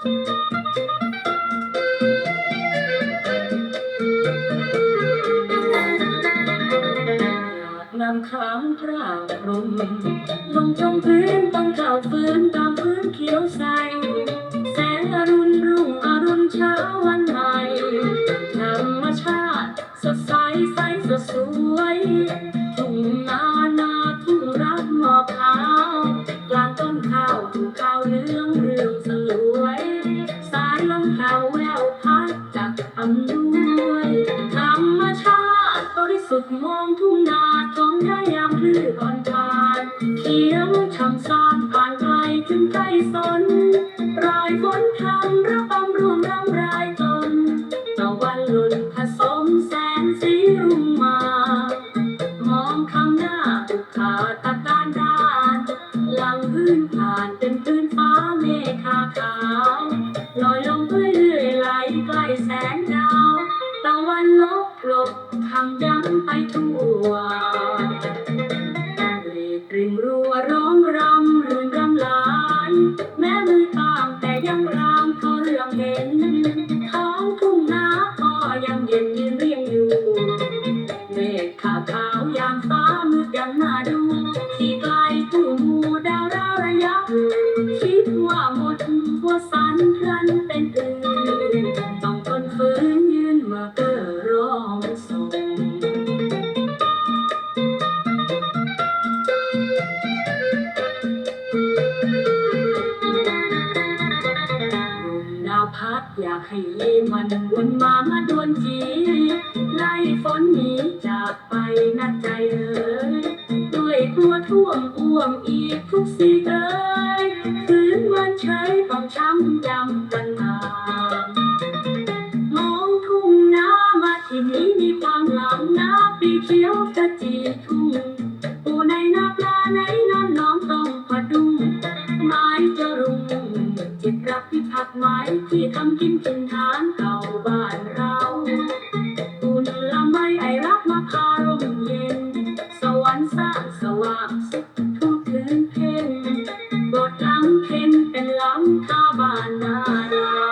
นำค้างพระพรหมลงจมพื้นต้องเจ้าฟื้นตามพื้นเขียวใส แสงอรุณรุ่งอรุณเช้าวันใหม่ธรรมชาติสดใสใสสดสวย สุทธิ์มองทุ่งนาท้องได้ยามฤดูก่อนผ่านเขียวช่ำซานผ่านไกลถึงใกล้สนรายฝนทำระบำรวมรำรายตนตะวันหล่นผสมแสงสีรุ่งมา มองคำหน้าอุขาตะการดานหลังพื้นผ่านเป็นพื้นฟ้าเมฆาขาว วันลบกลบคำย้ำไปทั่วเรียกริมรัวร้องรำรื่นรำลายแม้มือต่างแต่ยังรามเขาเรื่องเห็นท้องทุ่งนาก็ยังเย็นยืนเรียงอยู่เมฆขาวขาว ยามฟ้ามืดยังน่าดู ที่ไกลผู้มูดาวราระยะคิดว่าหมดว่าสันพลันเป็น ดาวพัดอยากให้มันวนมามาดวนจีไล่ฝนหนีจากไปนัดใจเอ่ยด้วยกลัวท่วมอ้วมอีกทุกสิ่งเอ่ยคืนวันเฉยต้องช้ำยำกันมามองทุ่งนามาที่นี้มีความหลังนาปีเขียวกะจีทุ่งปูในนาปลาในน้ำน้องต้องพดุ ไม้ที่ทำกินกินทานเก่าบ้านเราอุ่นละไมไอรักมาคารมเย็น สวรรค์สร้างสว่างสุขทุกคืนเพ็ญบทล้ำเพ็ญเป็นล้ำตาบ้านนาเรา